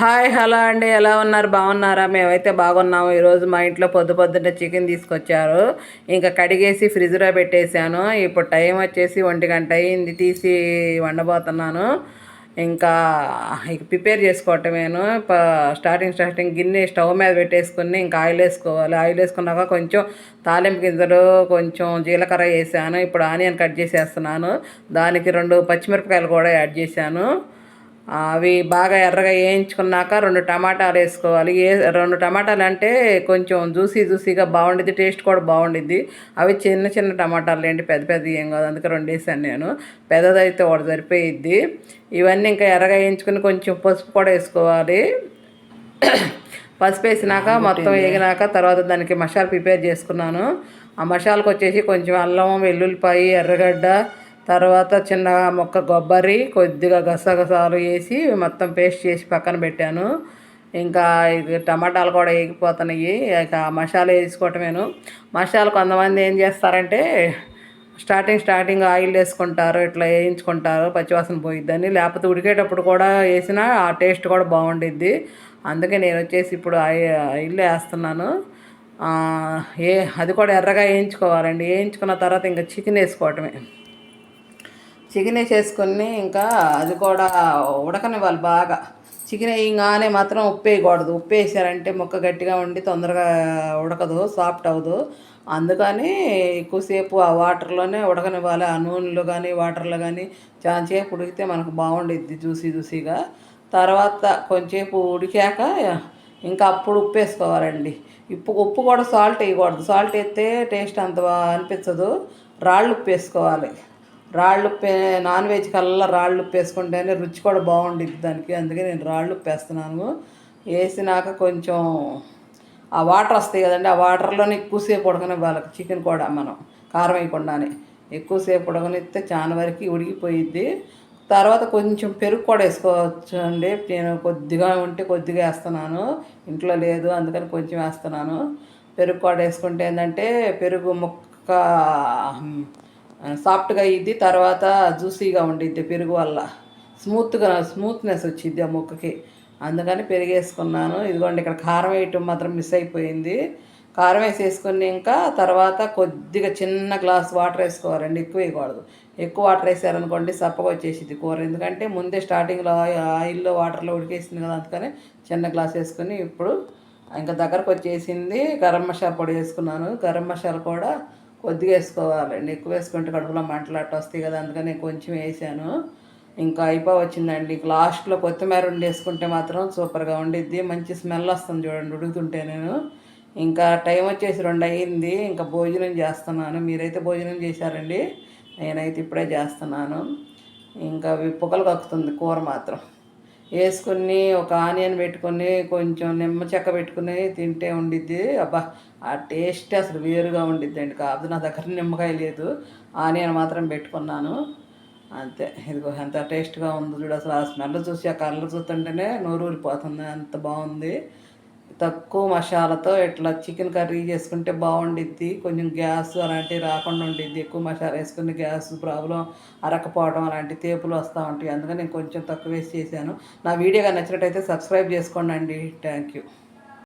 Hi hello అండి. ఎలా ఉన్నారు? బాగున్నారా? మేమైతే బాగున్నాము. ఈరోజు మా ఇంట్లో పొద్దు పొద్దున్నే చికెన్ తీసుకొచ్చారు. ఇంకా కడిగేసి ఫ్రిడ్జ్లో పెట్టేశాను. ఇప్పుడు టైం వచ్చేసి ఒంటి గంట అయింది. తీసి వండబోతున్నాను. ఇంకా ఇక ప్రిపేర్ చేసుకోవటమేను. ప- స్టార్టింగ్ స్టార్టింగ్ గిన్నె స్టవ్ మీద పెట్టేసుకుని ఇంకా ఆయిల్ వేసుకోవాలి. ఆయిల్ వేసుకున్నాక కొంచెం తాలింపు గింజలు కొంచెం జీలకర్ర వేసాను. ఇప్పుడు ఆనియన్ కట్ చేసేస్తున్నాను. దానికి రెండు పచ్చిమిరపకాయలు కూడా యాడ్ చేశాను. అవి బాగా ఎర్రగా వేయించుకున్నాక రెండు టమాటాలు వేసుకోవాలి. ఏ రెండు టమాటాలు అంటే కొంచెం జ్యూసీ జ్యూసీగా బాగుండిద్ది టేస్ట్ కూడా బాగుండిద్ది. అవి చిన్న చిన్న టమాటాలు ఏంటి పెద్ద పెద్ద ఏం కాదు. అందుకే రెండు వేసాను నేను. పెద్దదైతే ఒకటి సరిపోయిద్ది. ఇవన్నీ ఇంకా ఎర్రగా వేయించుకుని కొంచెం పసుపు కూడా వేసుకోవాలి. పసుపు వేసినాక మొత్తం వేగినాక తర్వాత దానికి మసాలా ప్రిపేర్ చేసుకున్నాను. ఆ మసాలాకు వచ్చేసి కొంచెం అల్లం వెల్లుల్లిపాయ ఎర్రగడ్డ తర్వాత చిన్న మొక్క కొబ్బరి కొద్దిగా గసగసాలు వేసి మొత్తం పేస్ట్ చేసి పక్కన పెట్టాను. ఇంకా ఇది టమాటాలు కూడా వేగిపోతున్నాయి. ఇక మసాలా వేసుకోవటమేను. మసాలా కొంతమంది ఏం చేస్తారంటే స్టార్టింగ్ స్టార్టింగ్ ఆయిల్ వేసుకుంటారు ఇట్లా వేయించుకుంటారు పచ్చివాసన పోయిద్దని. లేకపోతే ఉడికేటప్పుడు కూడా వేసినా ఆ టేస్ట్ కూడా బాగుండిద్ది. అందుకే నేను వచ్చేసి ఇప్పుడు ఆయి- ఆయిల్ వేస్తున్నాను. ఏ అది కూడా ఎర్రగా వేయించుకోవాలండి. వేయించుకున్న తర్వాత ఇంకా చికెన్ వేసుకోవటమే. చికెన్ వేసేసుకొని ఇంకా అది కూడా ఉడకనివ్వాలి బాగా. చికెన్ వేయగానే మాత్రం ఉప్పు వేయకూడదు. ఉప్పు వేసారంటే ముక్క గట్టిగా ఉండి తొందరగా ఉడకదు సాఫ్ట్ అవ్వదు. అందుకని ఎక్కువసేపు ఆ వాటర్లోనే ఉడకనివ్వాలి. ఆ నూనెలో కానీ వాటర్లో కానీ చాలాసేపు ఉడికితే మనకు బాగుండిద్ది జ్యూసీ జ్యూసీగా. తర్వాత కొంచెంసేపు ఉడికాక ఇంకా అప్పుడు ఉప్పు వేసుకోవాలండి. ఉప్పు ఉప్పు కూడా సాల్ట్ వేయకూడదు. సాల్ట్ వేస్తే టేస్ట్ అంత అనిపించదు. రాళ్ళు ఉప్పు వేసుకోవాలి. రాళ్ళు నాన్ వెజ్ కల్లా రాళ్ళు ఉప్పు వేసుకుంటేనే రుచి కూడా బాగుండిద్ది దానికి. అందుకే నేను రాళ్ళు ఉప్పు వేస్తున్నాను వేసినాక కొంచెం ఆ వాటర్ వస్తాయి కదండి ఆ వాటర్లోనే ఎక్కువసేపు ఉడకనివ్వాలి. చికెన్ కూడా మనం కారం వేయకుండానే. ఎక్కువసేపు ఉడకనిస్తే చాలా వరకు ఉడికిపోయిద్ది. తర్వాత కొంచెం పెరుగు కూడా వేసుకోవచ్చు అండి నేను కొద్దిగా ఉంటే కొద్దిగా వేస్తున్నాను. ఇంట్లో లేదు అందుకని కొంచెం వేస్తున్నాను. పెరుగు కూడా వేసుకుంటే ఏంటంటే పెరుగు ముక్క సాఫ్ట్గా అయ్యిద్ది తర్వాత జ్యూసీగా ఉండిద్ది పెరుగు వల్ల. స్మూత్గా స్మూత్నెస్ వచ్చిద్ది ఆ ముక్కకి. అందుకని పెరిగేసుకున్నాను. ఇదిగోండి ఇక్కడ కారం వేయటం మాత్రం మిస్ అయిపోయింది. కారం వేసేసుకుని ఇంకా తర్వాత కొద్దిగా చిన్న గ్లాస్ వాటర్ వేసుకోవాలండి ఎక్కువ వేయకూడదు. ఎక్కువ వాటర్ వేసారనుకోండి సప్పగా వచ్చేసింది కూర. ఎందుకంటే ముందే స్టార్టింగ్లో ఆయిల్లో వాటర్లో ఉడికేసింది కదా అందుకని చిన్న గ్లాస్ వేసుకుని ఇప్పుడు ఇంకా దగ్గరకు వచ్చేసింది. గరం మసాలా పొడి వేసుకున్నాను. గరం మసాలా కూడా కొద్దిగా వేసుకోవాలండి. ఎక్కువ వేసుకుంటే కడుపులో మంటలాట వస్తాయి కదా అందుకని కొంచెం వేసాను. ఇంకా అయిపో వచ్చిందండి లాస్ట్లో కొత్తిమీర ఉండి వేసుకుంటే మాత్రం సూపర్గా ఉండిద్ది. మంచి స్మెల్ వస్తుంది చూడండి ఉడుకుతుంటే నేను. ఇంకా టైం వచ్చేసి రెండు అయ్యింది. ఇంకా భోజనం చేస్తున్నాను. మీరైతే భోజనం చేశారండి? నేనైతే ఇప్పుడే చేస్తున్నాను. ఇంకా విప్పుకలు కక్కుతుంది కూర మాత్రం. వేసుకుని ఒక ఆనియన్ పెట్టుకొని కొంచెం నిమ్మ చెక్క పెట్టుకుని తింటే ఉండిద్ది. అబ్బా ఆ టేస్ట్ అసలు వేరుగా ఉండిద్ది అండి కాదు నా దగ్గర నిమ్మకాయ లేదు. ఆనియన్ మాత్రం పెట్టుకున్నాను. అంతే. ఇదిగో ఎంత టేస్ట్గా ఉంది చూడు అసలు. ఆ స్మెల్ చూసి ఆ కలర్ చూస్తుంటేనే నోరు ఊరిపోతుంది అంత బాగుంది. తక్కువ మసాలాతో ఇట్లా చికెన్ కర్రీ చేసుకుంటే బాగుండిద్ది. కొంచెం గ్యాస్ అలాంటివి రాకుండా ఉండిద్ది. ఎక్కువ మసాలా వేసుకుని గ్యాస్ ప్రాబ్లం అరకపోవడం అలాంటి తేపులు వస్తూ ఉంటాయి. అందుకని నేను కొంచెం తక్కువ వేసి చేశాను. నా వీడియో కానీ నచ్చినట్టయితే సబ్స్క్రైబ్ చేసుకోండి అండి. Thank you.